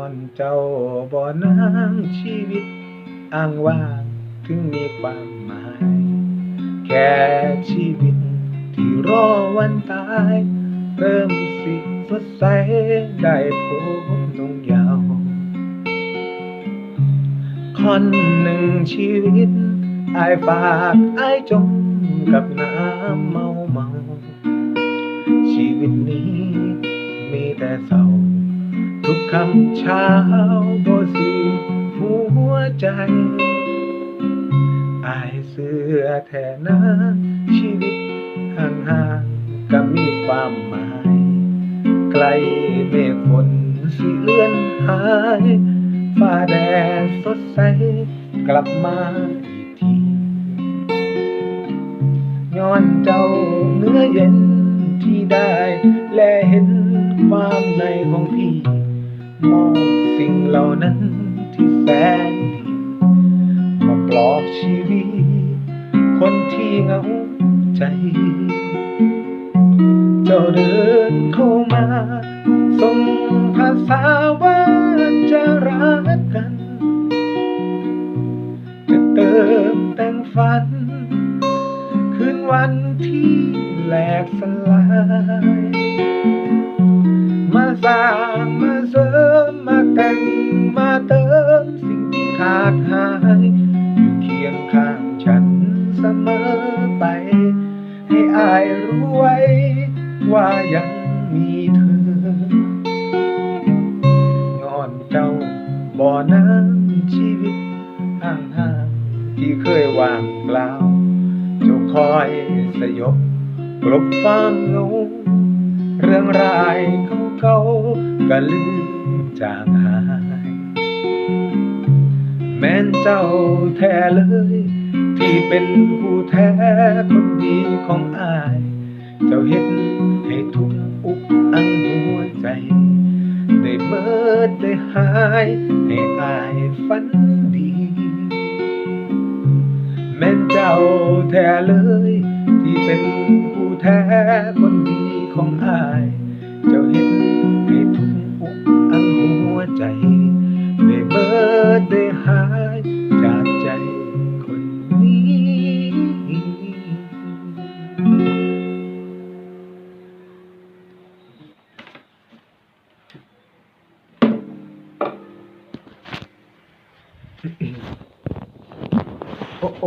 อนเจ้าบ่อนางชีวิตอ้างว่างถึงมีความหมาย แค่ชีวิตที่รอวันตาย เริ่มสิสดใสได้พบนงยาวคนหนึ่งชีวิตอายฝากอายจมกับน้ำเมาเมา ชีวิตนี้มีแต่เศร้า ทุกคำเช้าบ่สื่อหัวใจอายเสื้อแทนนะชีวิตห่างๆก็มีความหมาย ไกลเมฆฝนสิเลื่อนหายฟ้าแดดสดใสกลับมาอีกทีย้อนเจ้าเนื้อเย็นที่ได้ และเห็นความในของพี่ มองสิ่งเหล่านั้นที่แสนดีมาปลอบชีวิต คนที่เหงาใจ เจ้าเดินเข้ามาส่งภาษาว่าจะรักกัน จะเติมแต่งฝัน คืนวันที่แหลกสลาย มาสาาดหาย อยู่เคียงข้างฉันเสมอไป ให้อายรู้ไว้ ว่ายังมีเธองอนเจ้าบ่อน้ำชีวิตห่างห่างที่เคยว่างเปล่าเจ้าคอยสยบกลบความเงาเรื่องรายเขาเก่าๆก็ลืมจางหาย ม้นเจ้าแท้เลย ที่เป็นผู้แท้คนดีของอาย เจ้าเห็นให้ทุกอุกอังหัวใจ ได้เบิดได้หาย ให้อายฝันดี แม่นเจ้าแท้เลย ที่เป็นผู้แท้คนดีของอาย เจ้าเห็นให้ทุกอุกอันหัวใจได้เโอ้โห